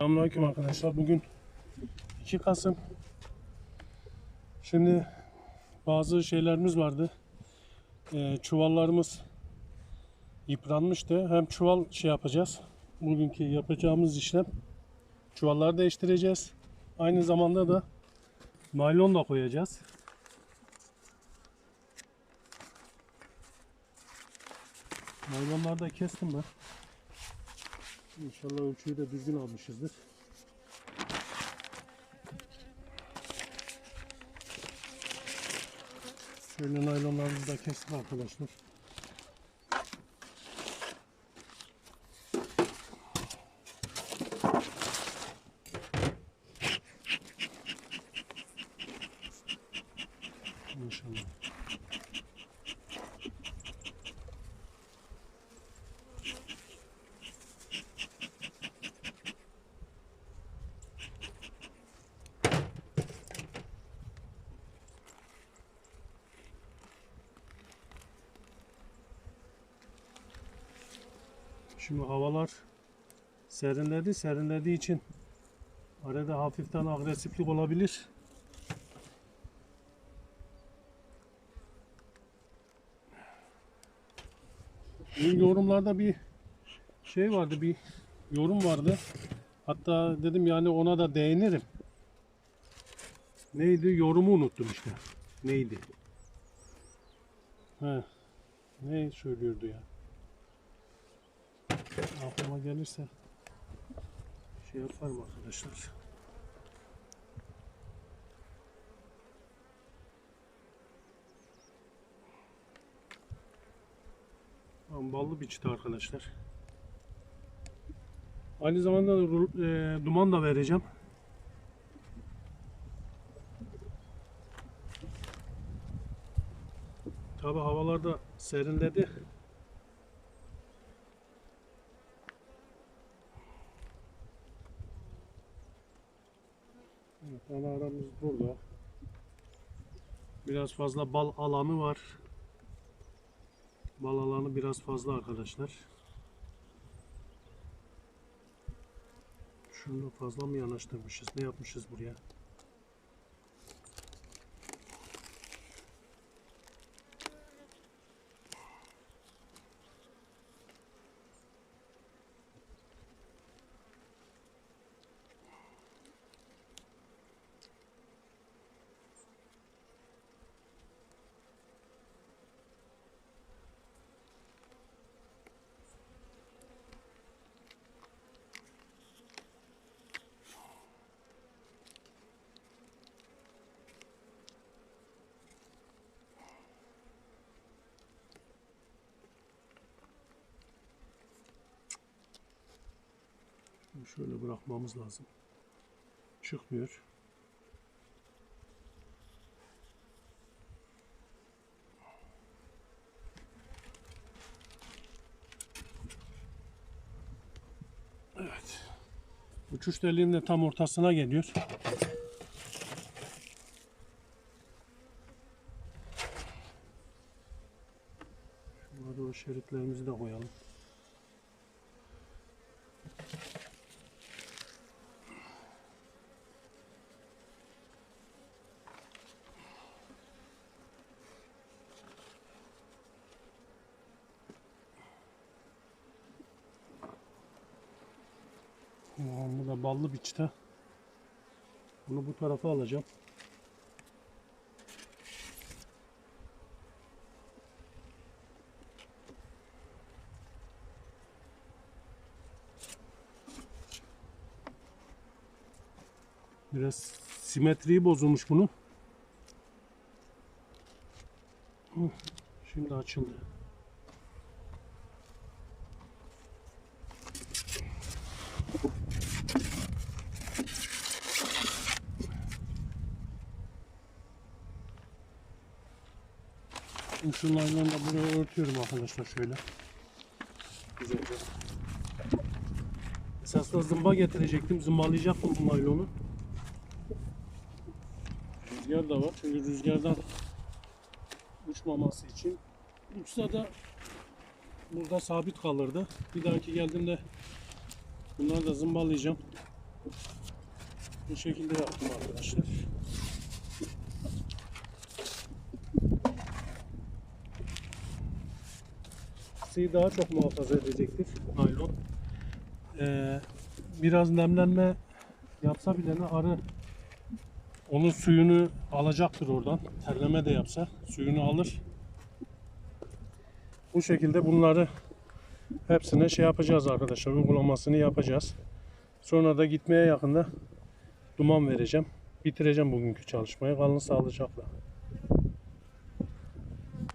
Selamünaleyküm arkadaşlar. Bugün 2 Kasım. Şimdi bazı şeylerimiz vardı. Ee, çuvallarımız yıpranmıştı. Hem çuval şey yapacağız. Bugünkü yapacağımız işlem çuvalları değiştireceğiz. Aynı zamanda da naylon da koyacağız. Naylonları da kestim ben. İnşallah ölçüyü de düzgün almışızdır. Şöyle naylonlarımızı da kestim arkadaşlar. İnşallah. Şimdi havalar serinledi. Serinlediği için arada hafiften agresiflik olabilir. Bu yorumlarda bir şey vardı, bir yorum vardı. Hatta dedim yani ona da değinirim. Neydi? Yorumu unuttum işte. Neydi? He. Ne söylüyordu ya? Aklıma gelirse şey yaparım arkadaşlar. Ballı bir çıta arkadaşlar. Aynı zamanda e, duman da vereceğim. Tabi havalarda serinledi. Evet, ana aramız burada. Biraz fazla bal alanı var. Bal alanı biraz fazla arkadaşlar. Şunu fazla mı yanaştırmışız? Ne yapmışız buraya? Şöyle bırakmamız lazım. Çıkmıyor. Evet. Uçuş deliğinin de tam ortasına geliyor. Şurada o şeritlerimizi de koyalım. Tamam, bu da ballı bir çıta. Bunu bu tarafa alacağım. Biraz simetriği bozulmuş bunun. Hı, Şimdi açıldı. Şu naylonu da buraya örtüyorum arkadaşlar şöyle. Güzelce. Esasında zımba getirecektim. Zımbalayacaktım bu naylonu. Rüzgar da var. Çünkü rüzgardan uçmaması için. Uçsa da burada sabit kalırdı. Bir dahaki geldiğimde bunları da zımbalayacağım. Bu şekilde yaptım arkadaşlar. Isıyı daha çok muhafaza edecektir naylon. Ee, biraz nemlenme yapsa bile ne arı onun suyunu alacaktır oradan. Terleme de yapsa suyunu alır. Bu şekilde bunları hepsine şey yapacağız arkadaşlar. Uygulamasını yapacağız. Sonra da gitmeye yakında duman vereceğim. Bitireceğim bugünkü çalışmayı. Kalın sağlıcakla.